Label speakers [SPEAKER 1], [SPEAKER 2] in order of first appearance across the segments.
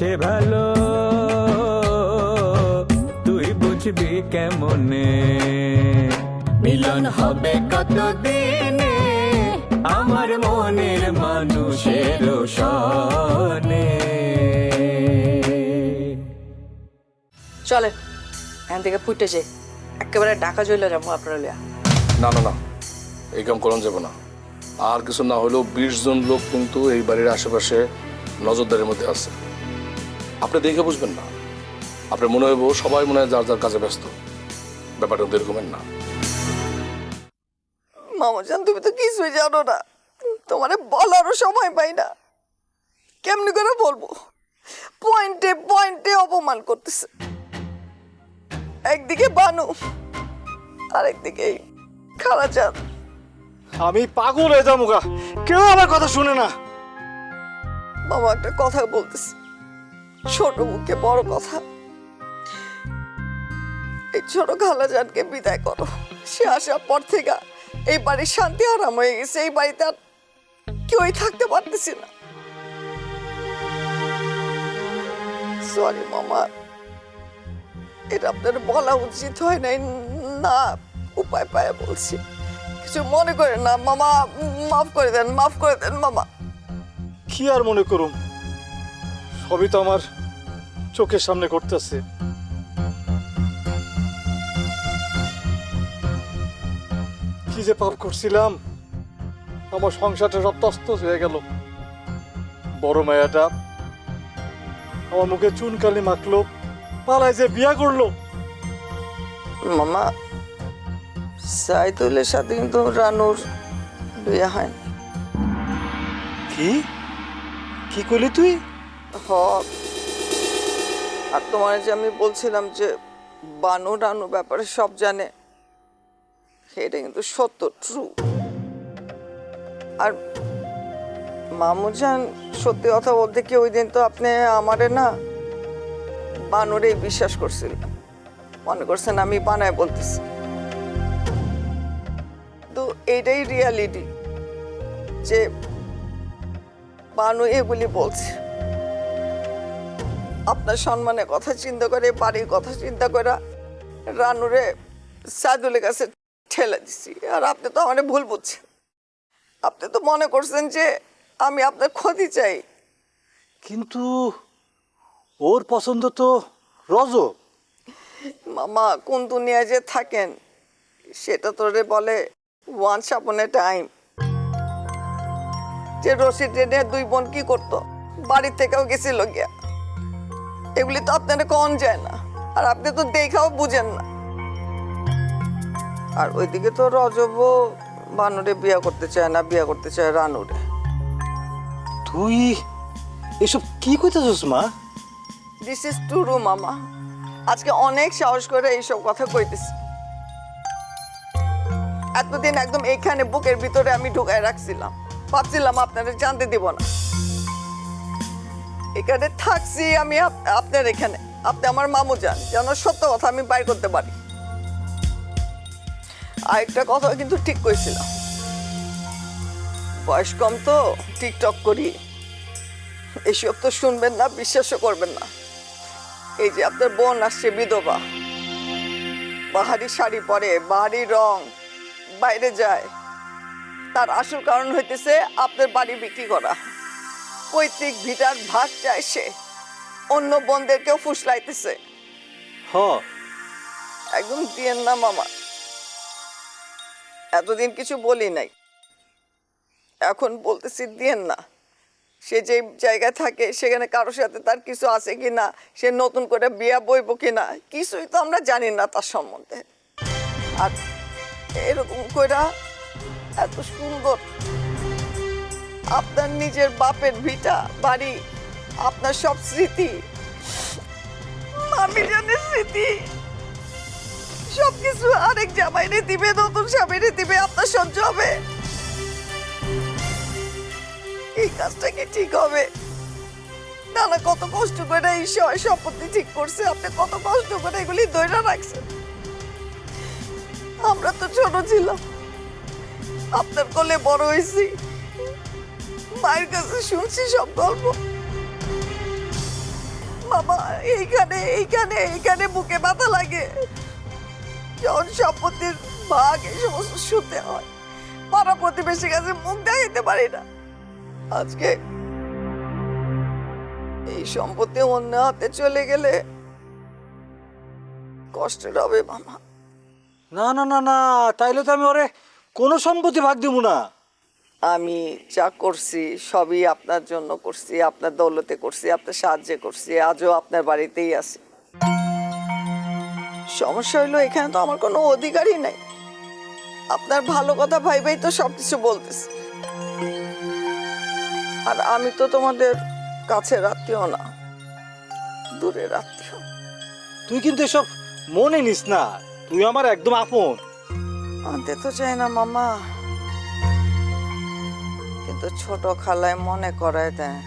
[SPEAKER 1] সে ভালো। তুই বুঝবি কেমনে? মিলন হবে কতদিনে? আমার মনের মানুষের সনে
[SPEAKER 2] চলে এখান থেকে ফুটে যাই। একেবারে ঢাকা চলে যাব আপনার লিয়া
[SPEAKER 3] না না না এই কাম করন যাবে না। আর কিছু না হলেও বিশ জন লোক কিন্তু এই বাড়ির আশেপাশে নজরদারির মধ্যে আছে। আপনি দেখে বুঝবেন না। আপনার মনে হইব সবাই মনে হয় যার যার কাজে ব্যস্ত। ব্যাপারটা কিন্তু এরকমের না।
[SPEAKER 4] মামাজান তুমি তো কিছুই জানো না। তোমারে বলারও সময় পাই না। কেমনি করে বলব? পয়েন্টে পয়েন্টে অপমান করতেছে। একদিকে বানু আরেকদিকে এই খালাচাঁদ।
[SPEAKER 5] আমি পাগল হয়ে যাব গা। কেউ আমার কথা শুনে না।
[SPEAKER 4] মামা একটা কথা বলতেছে। ছোট মুখে বড় কথা। এই ছোট খালাজানকে বিদায় করো। সে আসার পর থেকে এই বাড়ির শান্তি আরাম হয়ে গেছে। এই বাড়িতে আর কেউই থাকতে পারতেছি না। সরি মামা। এটা আপনার বলা উচিত হয় নাই, না উপায় পায় বলছি। কিছু মনে করেন না, মামা মাফ করে দেন, মাফ করে দেন, মামা।
[SPEAKER 5] কি আর মনে করুম? সবই তো আমার চোখের সামনে ঘটতেছে। কি যে পাপ করছিলাম আমার সংসারটা সব তস্তস হয়ে গেল। বড় মায়াটা আমার মুখে চুনকালি মাখলো পালায় যে বিয়া করল।
[SPEAKER 4] মামা সাইদুলের সাথে কিন্তু রানুর বিয়ে হয়।
[SPEAKER 5] কি? কি করলি তুই?
[SPEAKER 4] হ আর তোমার যে আমি বলছিলাম যে বানু রানু ব্যাপারে সব জানে এটা কিন্তু সত্য ট্রু আর মামুজান সত্যি কথা বলতে কি ওই দিন তো আপনি আমারে না বানুরেই বিশ্বাস করছিল। মনে করছেন আমি বানায় বলতেছি। তো এইটাই রিয়ালিটি যে বানু এগুলি বলছে। আপনার সম্মানের কথা চিন্তা করে বাড়ির কথা চিন্তা করে রানুরে সাদুলের কাছে ঠেলে দিছি। আর আপনি তো আমার ভুল বুঝছেন। আপনি তো মনে করছেন যে আমি আপনার ক্ষতি চাই।
[SPEAKER 5] কিন্তু ওর পছন্দ তো রজ
[SPEAKER 4] মামা কোন দুনিয়ায় যে থাকেন সেটা তোরে বলে ওয়ান সাপনে টাইম যে রশি টেনে দুই বোন কি করতো? বাড়ির থেকেও গেছিল গিয়া। এগুলি তো আপনার কন যায় না। আর আপনি তো দেখাও বুঝেন না। আর ওইদিকে তো রজব বানুরে বিয়া করতে চায় না বিয়া করতে চায় রানুরে।
[SPEAKER 5] তুই এসব কি কইতেছস মা?
[SPEAKER 4] দিস ইজ টু রু মামা। আজকে অনেক সাহস করে এইসব কথা কইতেছি। এতদিন একদম এইখানে বুকের ভিতরে আমি ঢুকায় রাখছিলাম। ভাবছিলাম আপনারা জানতে দিব না। এখানে থাকছি আমি আপনার এখানে। আপনি আমার মামু যান। যেন সত্য কথা আমি বাইর করতে পারি। আরেকটা কথা কিন্তু ঠিক কইছিলাম বয়স কম তো, টিকটক করি। এসব তো শুনবেন না, বিশ্বাসও করবেন না। এই যে আপনার বোন আসছে, বিধবা। বাহারি শাড়ি পরে, বাহারি রং, বাইরে যায়। তার আসল কারণ হইতেছে আপনার বাড়ি বিক্রি করা। পৈতৃক ভিটার ভাগ চায় সে। অন্য বোনদেরকেও ফুসলাইতেছে।
[SPEAKER 5] হ।
[SPEAKER 4] একদম দিয়েন না মামা। এতদিন কিছু বলি নাই। এখন বলতেছি দিয়েন না। সে যে জায়গায় থাকে সেখানে কারোর সাথে তার কিছু আছে কি না সে নতুন করে বিয়া বইব কি না কিছুই তো আমরা জানি না তার সম্বন্ধে। আর এরকম কইরা এত সুন্দর আপনার নিজের বাপের ভিটা, বাড়ি, আপনার সব স্মৃতি আমি জানের স্মৃতি, সবকিছু আরেক জামাইরে দিবে নতুন স্বামীরে দিবে আপনার সহ্য হবে। এই কাজটা কি ঠিক হবে? নানা কত কষ্ট করে এই সম্পত্তি ঠিক করছে, আপনি কত কষ্ট করে এগুলি দৈরা রাখছেন। আমরা তো ছোট ছিলাম। আপনার কোলে বড় হয়েছি মায়ের কাছে শুনছি সব গল্প। বাবা, এইখানে এইখানে এইখানে বুকে ব্যথা লাগে। যখন সম্পত্তির ভাগ এই সমস্ত শুনতে হয়, পাড়া প্রতিবেশীর কাছে মুখ দেখাইতে পারি না। আজকে এই সম্পত্তি অন্য হাতে চলে গেলে কষ্টের হবে, মামা।
[SPEAKER 5] না না না না, তাইলে তো আমি ওরে কোনো সম্পত্তি ভাগ দিব না।
[SPEAKER 4] আমি যা করছি সবই আপনার জন্য করছি আপনার দৌলতে করছি আপনার সাহায্যে করছি আজও আপনার বাড়িতেই আছি। সমস্যা হইল এখানে তো আমার কোনো অধিকারই নাই। আপনার ভালো কথা ভাই ভাই তো সবকিছু বলতেছি। আর আমি তো তোমাদের কাছের আত্মীয় না দূরের আত্মীয়।
[SPEAKER 5] তুই কিন্তু এসব মনে নিস না তুই আমার একদম আপন।
[SPEAKER 4] আনতে তো চাই না মামা। কিন্তু ছোট খালায় মনে করায় দেয়।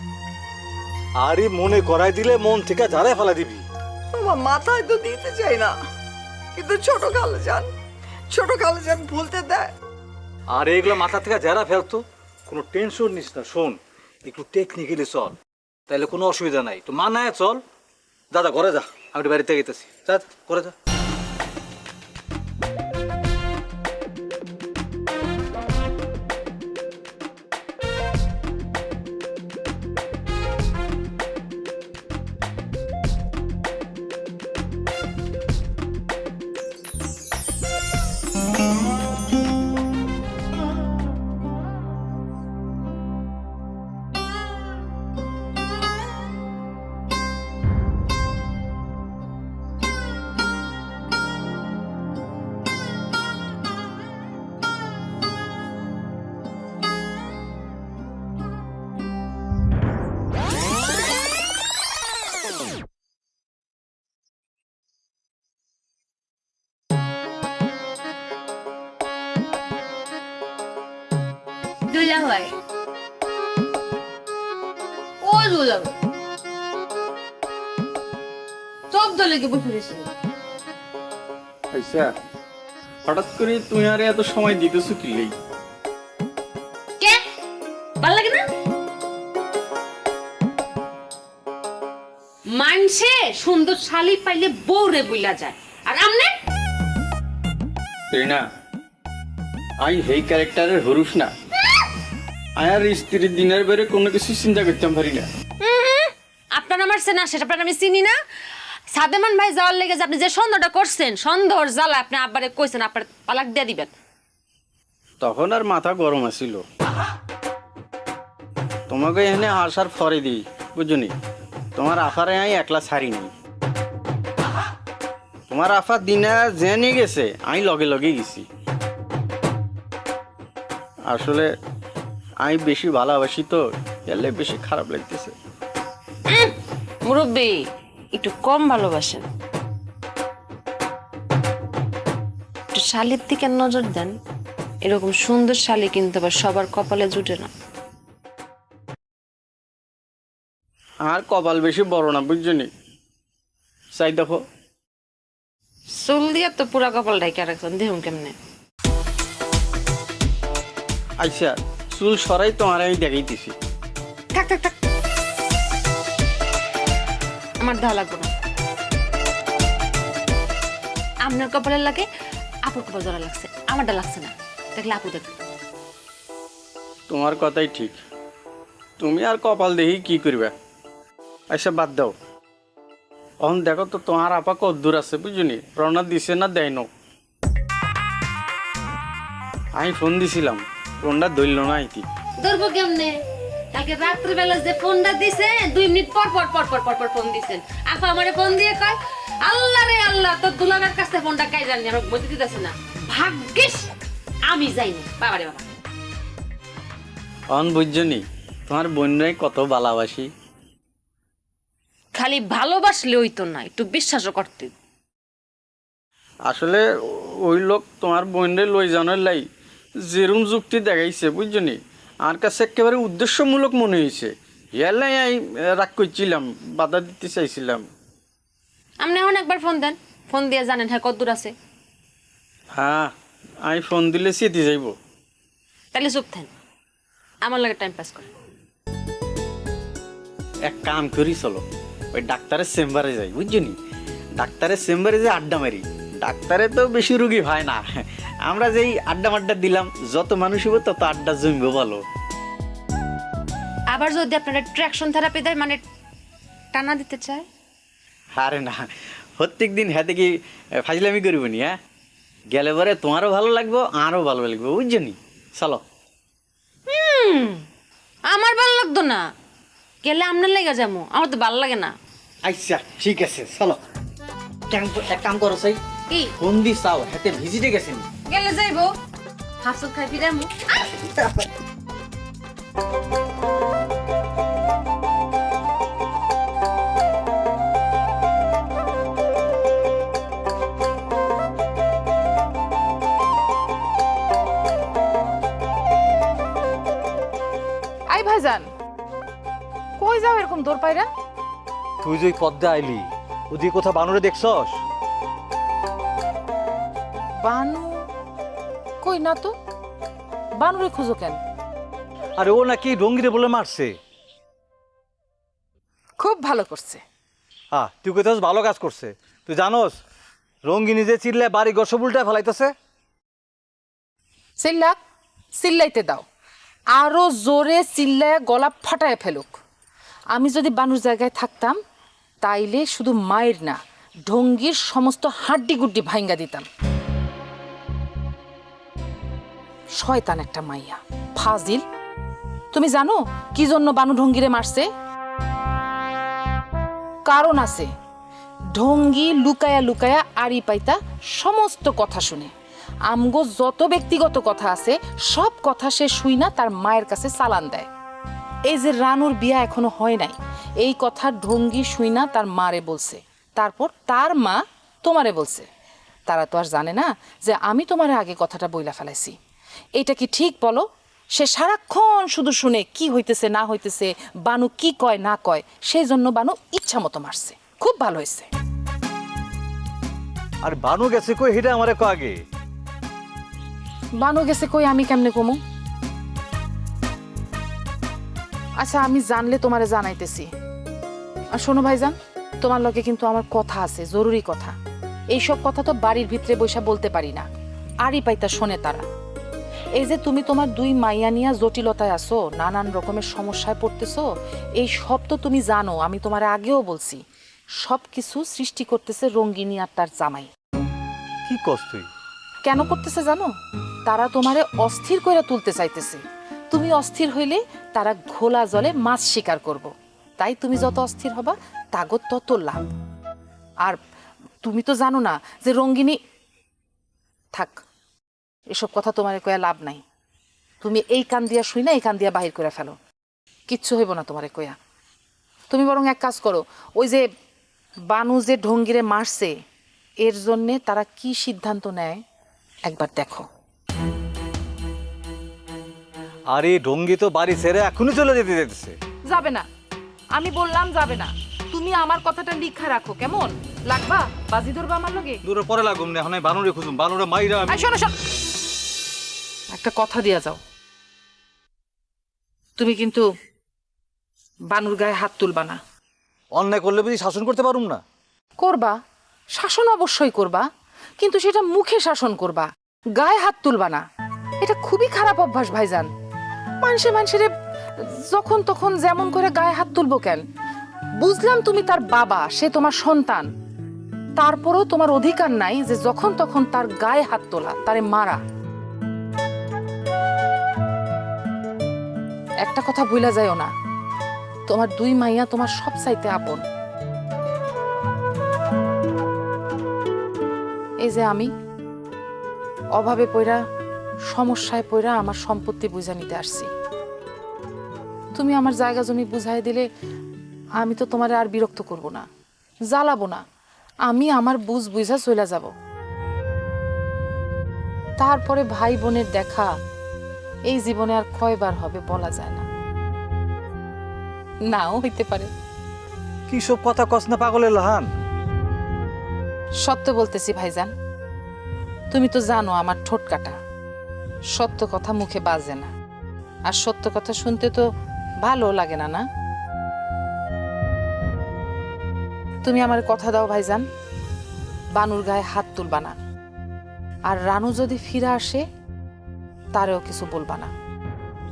[SPEAKER 5] আরে মনে করাই দিলে মন থেকে ঝাড়াই ফেলা দিবি।
[SPEAKER 4] বাবা মাথায় তো দিতে চাই না। কিন্তু ছোট খালে যান ছোট খালে যান ভুলতে দেয়।
[SPEAKER 5] আর এগুলো মাথা থেকে ঝাড়া ফেলতো কোনো টেনশন নিস না শোন একটু টেকনিক্যালি চল। তাহলে কোনো অসুবিধা নাই। তো মানায় চল। দাদা ঘরে যা আমি বাড়িতে গেতেছি। যা করে যা।
[SPEAKER 6] দুলা
[SPEAKER 7] আচ্ছা হঠাৎ করে তুমি আরে এত সময় দিতেছো কি লেই?
[SPEAKER 6] মানছে সুন্দর শালি পাইলে বউরে বইলা যায়। আর আমনে?
[SPEAKER 7] তাই না আই হেই ক্যারেক্টারের হরুস না। আয়ার স্ত্রীর দিনের বেড়ে কোনো কিছু চিন্তা করতাম পারি না।
[SPEAKER 6] আপনার আমার সেনা সেটা আপনার আমি চিনি না। সাদেমান ভাই যাওয়ার লেগে যে আপনি যে সন্দেহটা করছেন সন্দেহর জ্বালা আপনি আব্বারে কইছেন আপনার পালাক দিয়ে দিবেন।
[SPEAKER 7] তখন আর মাথা গরম আছিল। তোমাকে এখানে আসার ফরে দিই বুঝনি? তোমার আফারে আমি একলা ছাড়ি নি তোমার আফা দিনা জেনে গেছে আমি লগে লগে গেছি। আসলে আমি বেশি ভালোবাসি তো, এলে বেশি খারাপ লাগতেছে।
[SPEAKER 6] মুরব্বী, একটু কম ভালোবাসেন। একটু শালির দিকে নজর দেন, এরকম সুন্দর শালি কিন্তু আবার সবার কপালে জুটে না।
[SPEAKER 7] আর কপাল বেশি বড় না বুঝছনি? চাই দেখো।
[SPEAKER 6] চুল দিয়ে তো পুরা কপাল ঢাকা রাখছেন দেখুন কেমনে।
[SPEAKER 7] আচ্ছা চুল সরাই তোমার আমি দেখাইতেছি।
[SPEAKER 6] থাক থাক থাক। আমার দেওয়া লাগবে না। আপনার কপালে লাগে আপুর কপাল জোড়া লাগছে আমারটা লাগছে না। দেখলে আপু দেখ
[SPEAKER 7] তোমার কথাই ঠিক। তুমি আর কপাল দেখি কি করবে? আচ্ছা বাদ দাও। এখন দেখো তো তোমার আপা কত দূর আছে বুঝলি রওনা দিছে না দেয় না আমি ফোন দিছিলাম ফোনটা ধরল না আইতি।
[SPEAKER 6] ধরবো কেমনে? কালকে রাত্রিবেলা যে ফোনটা দিছে দুই মিনিট পর পর পর পর পর পর ফোন দিছেন। আপা আমারে ফোন দিয়ে কয় আল্লাহ রে আল্লাহ তোর দুলামের কাছে ফোনটা কাই জানি আমার বলতে দিতেছে না। ভাগ্যিস আমি যাইনি। বাবা। রে বাবা
[SPEAKER 7] এখন বুঝছনি তোমার বোনরাই কত ভালোবাসি।
[SPEAKER 6] খালি ভালোবাসলে ওই তো না একটু বিশ্বাসও করতে।
[SPEAKER 7] আসলে ওই লোক তোমার বোনরে লই জানার লাই যেরম যুক্তি দেখাইছে বুঝছ নি? আমার কাছে একেবারে উদ্দেশ্যমূলক মনে হয়েছে ইয়ার লাই আমি রাগ করছিলাম বাধা দিতে চাইছিলাম।
[SPEAKER 6] আপনি এখন একবার ফোন দেন ফোন দিয়ে জানেন হ্যাঁ কত দূর আছে।
[SPEAKER 7] হ্যাঁ আমি ফোন দিলে সেটি যাইব।
[SPEAKER 6] তাহলে চুপ থান আমার লাগে টাইম পাস করেন।
[SPEAKER 7] এক কাম করি চলো। ওই ডাক্তারের চেম্বারে যাই বুঝছ নি? ডাক্তারের চেম্বারে যে আড্ডা মারি ডাক্তারে তো বেশি রুগী হয় না। আমরা যেই আড্ডা মাড্ডা দিলাম যত মানুষ হব তত আড্ডা জমবে ভালো
[SPEAKER 6] আবার যদি আপনারা ট্র্যাকশন থেরাপি দেয় মানে টানা দিতে চায়?
[SPEAKER 7] আরে না প্রত্যেক দিন হ্যাঁ কি ফাজলামি করব নি হ্যাঁ? গেলে পরে তোমারও ভালো লাগবো আরও ভালো লাগবে বুঝছ নি? চলো।
[SPEAKER 6] আমার ভালো লাগতো না। গেলে আপনার লেগে যাব আমার তো ভালো লাগে না।
[SPEAKER 7] আচ্ছা ঠিক আছে চলো। কেম- এক কাম করো সাই
[SPEAKER 6] কি?
[SPEAKER 7] ফোন দি চাও হাতে ভিজিটে গেছেন
[SPEAKER 6] গেলে যাইবো। হাফসত খাই ফিরে
[SPEAKER 8] আই ভাইজান কই যাও এরকম দৌড় পাইরা?
[SPEAKER 5] তুই যে ওই পদ্মা আইলি ওদিকে কোথাও বানরে দেখছস?
[SPEAKER 8] বানু? কই না তো? বানুরে খুঁজো কেন?
[SPEAKER 5] আরে ও নাকি রঙ্গিরে বলে মারছে।
[SPEAKER 8] খুব ভালো করছে।
[SPEAKER 5] হ্যাঁ তুই কোথাও ভালো কাজ করছে। তুই জানোস রঙ্গিনী যে চিল্লে বাড়ি গসব উল্টায় ফেলাইতেছে?
[SPEAKER 8] চিল্লাক চিল্লাইতে দাও। আরও জোরে চিল্লায় গলা ফাটায় ফেলুক। আমি যদি বানুর জায়গায় থাকতাম তাইলে শুধু মায়ের না, ঢঙ্গির সমস্ত হাড্ডি গুড্ডি ভাঙ্গা দিতাম। শয়তান একটা মাইয়া। ফাজিল। তুমি জানো কি জন্য বানু ঢঙ্গিরে মারছে? কারণ আছে, ঢঙ্গি লুকায়া লুকায়া আড়ি পাইতা সমস্ত কথা শুনে। আমগো যত ব্যক্তিগত কথা আছে, সব কথা সে শুই না তার মায়ের কাছে চালান দেয়। এই যে রানুর বিয়া এখনও হয় নাই এই কথা ঢঙ্গি শুই না তার মারে বলছে। তারপর তার মা তোমারে বলছে। তারা তো আর জানে না যে আমি তোমার আগে কথাটা বইলা ফেলাইছি। এটা কি ঠিক বলো? সে সারাক্ষণ শুধু শুনে কি হইতেছে না হইতেছে বানু কি কয় না কয় সেই জন্য বানু ইচ্ছা মতো মারছে। খুব ভালো হয়েছে।
[SPEAKER 5] আর বানু গেছে কই হেটা আমারে কো আগে।
[SPEAKER 8] বানু গেছে কই আমি কেমনে কমু? আচ্ছা আমি জানলে তোমারে জানাইতেছি। আর শোনো ভাইজান তোমার লগে কিন্তু আমার কথা আছে জরুরি কথা। এইসব কথা তো বাড়ির ভিতরে বৈশা বলতে পারি না। আরই পাইতা শোনে তারা। এই যে তুমি তোমার দুই মাইয়া নিয়া জটিলতায় আসো নানান রকমের সমস্যায় পড়তেছো এই সব তো তুমি জানো আমি তোমার আগেও বলছি। সব কিছু সৃষ্টি করতেছে রঙ্গিনী আর তার জামাই।
[SPEAKER 5] কি কস তুই?
[SPEAKER 8] কেন করতেছে জানো? তারা তোমারে অস্থির করে তুলতে চাইতেছে। তুমি অস্থির হইলে তারা ঘোলা জলে মাছ শিকার করব। তাই তুমি যত অস্থির হবা তাগত তত লাভ। আর তুমি তো জানো না যে রঙ্গিনী থাক, এসব কথা তোমার কয়া লাভ নাই। তুমি এই কান দিয়া শুই না এই কান দিয়া বাহির করে ফেলো। কিচ্ছু হইব না তোমারে কয়া। তুমি বরং এক কাজ করো, ওই যে বানু যে ঢঙ্গিরে মারছে, এর জন্যে তারা কি সিদ্ধান্ত নেয়, একবার দেখো।
[SPEAKER 5] আরে ডঙ্গি তো বাড়ি ছেড়ে এখনই চলে যেতে যেতেছে
[SPEAKER 8] যাবে না। আমি বললাম যাবে না। তুমি আমার কথাটা লিখা রাখো কেমন? লাগবা? বাজি ধরবা আমার লগে?
[SPEAKER 5] দূরে পরে লাগুম না এখন বানুরে খুঁজুম। বানুরে মাইরা আমি
[SPEAKER 8] আই শোনো শোনো। একটা কথা দিয়া যাও। তুমি কিন্তু বানুর গায়ে হাত তুলবা না।
[SPEAKER 5] অন্যায় করলে বুঝি শাসন করতে পারুম না।
[SPEAKER 8] করবা। শাসন অবশ্যই করবা কিন্তু সেটা মুখে শাসন করবা। গায়ে হাত তুলবা না। এটা খুবই খারাপ অভ্যাস ভাইজান। মানুষে মানুষের যখন তখন যেমন করে গায়ে হাত তুলবো কেন? বুঝলাম তুমি তার বাবা, সে তোমার সন্তান। তারপরেও তোমার অধিকার নাই যে যখন তখন তার গায়ে হাত তোলা, তারে মারা। একটা কথা ভুলা যায়ও না, তোমার দুই মাইয়া তোমার সব চাইতে আপন। এই যে আমি, অভাবে পইরা সমস্যায় পইরা আমার সম্পত্তি বুঝা নিতে আসছি। তুমি আমার জায়গা জমি বুঝাই দিলে আমি তো তোমারে আর বিরক্ত করব না জ্বালাবো না। আমি আমার বুঝ বুঝা চলে যাব। তারপরে ভাই বোনের দেখা এই জীবনে আর কয়বার হবে বলা যায় না। নাও হইতে পারে।
[SPEAKER 5] কি সব কথা কস না পাগলের লাহান?
[SPEAKER 8] সত্য বলতেছি ভাইজান তুমি তো জানো আমার ঠোঁট কাটা। সত্য কথা মুখে বাজে না। আর সত্য কথা শুনতে তো ভালো লাগে না না? তুমি আমার কথা দাও ভাইজান। বানুর গায়ে হাত তুলবা না। আর রানু যদি ফিরে আসে তারেও কিছু বলবা না।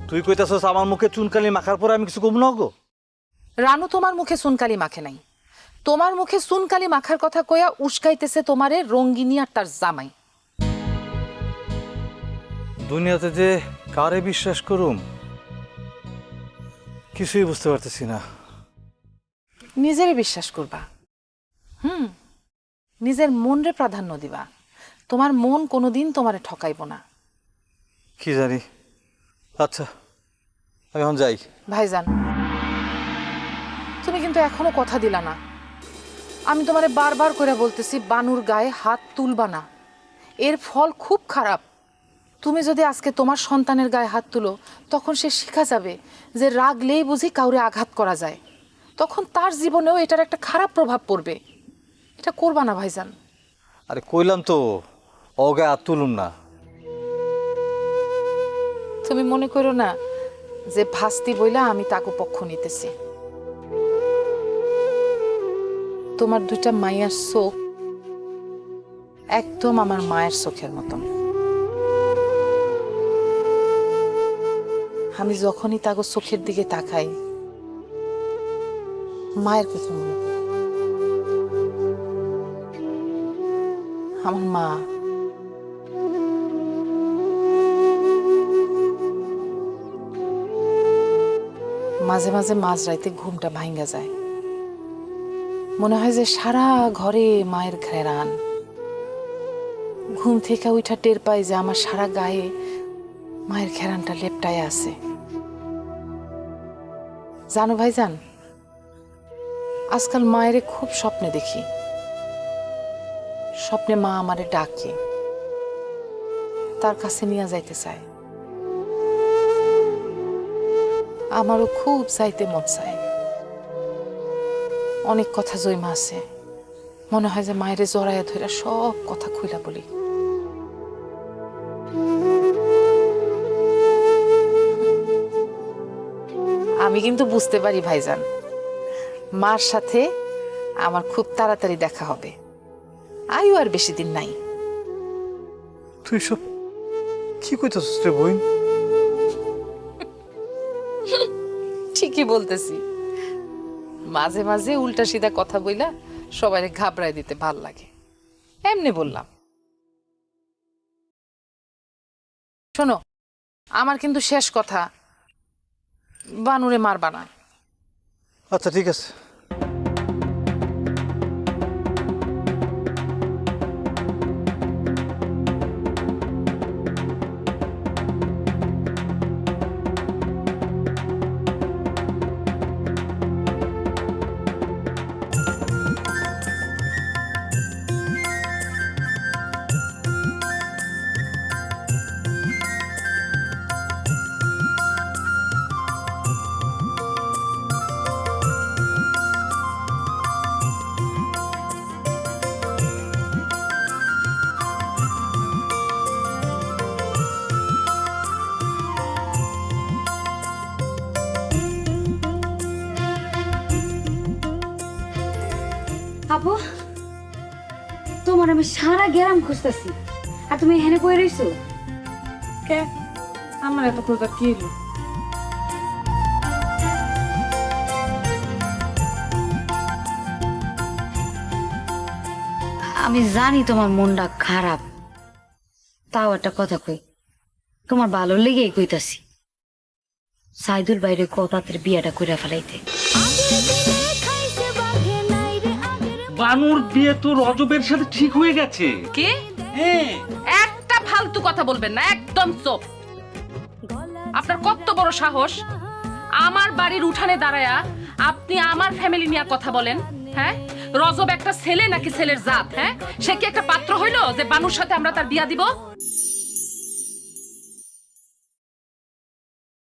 [SPEAKER 5] তুই কইতাছস আমার মুখে চুনকালি মাখার পরে আমি কিছু কম না গো?
[SPEAKER 8] রানু তোমার মুখে সুনকালি মাখে নাই। তোমার মুখে সুনকালি মাখার কথা কইয়া উস্কাইতেছে তোমারে রঙ্গিনী আর তার জামাই।
[SPEAKER 5] দুনিয়াতে যে কারে বিশ্বাস করুম কিছুই বুঝতে পারতেছি না।
[SPEAKER 8] নিজেরে বিশ্বাস করবা। হুম নিজের মনরে প্রাধান্য দিবা। তোমার মন কোনোদিন তোমারে ঠকাইব না।
[SPEAKER 5] কি জানি। আচ্ছা আমি এখন যাই।
[SPEAKER 8] ভাইজান তুমি কিন্তু এখনও কথা দিলা না। আমি তোমারে বারবার করে বলতেছি বানুর গায়ে হাত তুলবা না। এর ফল খুব খারাপ। তুমি যদি আজকে তোমার সন্তানের গায়ে হাত তুলো তখন সে শিখা যাবে যে রাগলেই বুঝি কাউরে আঘাত করা যায়। তখন তার জীবনেও এটার একটা খারাপ প্রভাব পড়বে। এটা করবা না ভাইজান।
[SPEAKER 5] আরে কইলাম তো অগায় আর তুলুম না।
[SPEAKER 8] তুমি মনে করো না যে ভাস্তি বইলা আমি তাকে পক্ষ নিতেছি? তোমার দুইটা মাইয়ার চোখ একদম আমার মায়ের চোখের মতন। আমি যখনই তাগো চোখের দিকে তাকাই, মায়ের কথা মনে আমার মা মাঝে মাঝে মাঝরাইতে ঘুমটা ভাঙ্গা যায়। মনে হয় যে সারা ঘরে মায়ের ঘেরান ঘুম থেকে উঠা টের পাই যে আমার সারা গায়ে মায়ের ঘেরানটা লেপটায় আছে। জানো ভাইজান, আজকাল মায়েরে খুব স্বপ্নে দেখি। স্বপ্নে মা আমারে ডাকে, তার কাছে নিয়ে যাইতে চায়। আমারও খুব চাইতে মন চায়। অনেক কথা জৈমা আছে, মনে হয় যে মায়েরে জড়াইয়া ধরে সব কথা খুইলা বলি। আমি কিন্তু বুঝতে পারি ভাইজান। মার সাথে আমার খুব তাড়াতাড়ি দেখা হবে। আয়ু আর বেশি দিন নাই।
[SPEAKER 5] তুই সব কি কইতাছস রে বইন?
[SPEAKER 8] ঠিকই বলতেছি। মাঝে মাঝে উল্টা সিধা কথা বইলা সবাই ঘাবড়ায় দিতে ভালো লাগে। এমনি বললাম। শোনো আমার কিন্তু শেষ কথা। বানুরে মারবা না।
[SPEAKER 5] আচ্ছা ঠিক আছে।
[SPEAKER 6] গ্রাম খুঁজতেছি। আর তুমি এখানে কই রইছো?
[SPEAKER 8] কে? আমার এত কথা কি হলো
[SPEAKER 6] আমি জানি তোমার মনটা খারাপ। তাও একটা কথা কই তোমার ভালো লেগেই কইতাছি। সাইদুল বাইরে কথাতের বিয়াটা কইরা ফেলাইতে।
[SPEAKER 9] বানুর বিয়ে তো রজবের সাথে ঠিক হয়ে গেছে।
[SPEAKER 8] কি?
[SPEAKER 9] হ্যাঁ।
[SPEAKER 8] একটা ফালতু কথা বলবেন না একদম চোপ। আপনার কত বড় সাহস? আমার বাড়ির উঠানে দাঁড়ায়া আপনি আমার ফ্যামিলি নিয়ে কথা বলেন হ্যাঁ? রজব একটা ছেলে নাকি ছেলের জাত হ্যাঁ? সে কি একটা পাত্র হইল যে বানুর সাথে আমরা তার বিয়া দিব?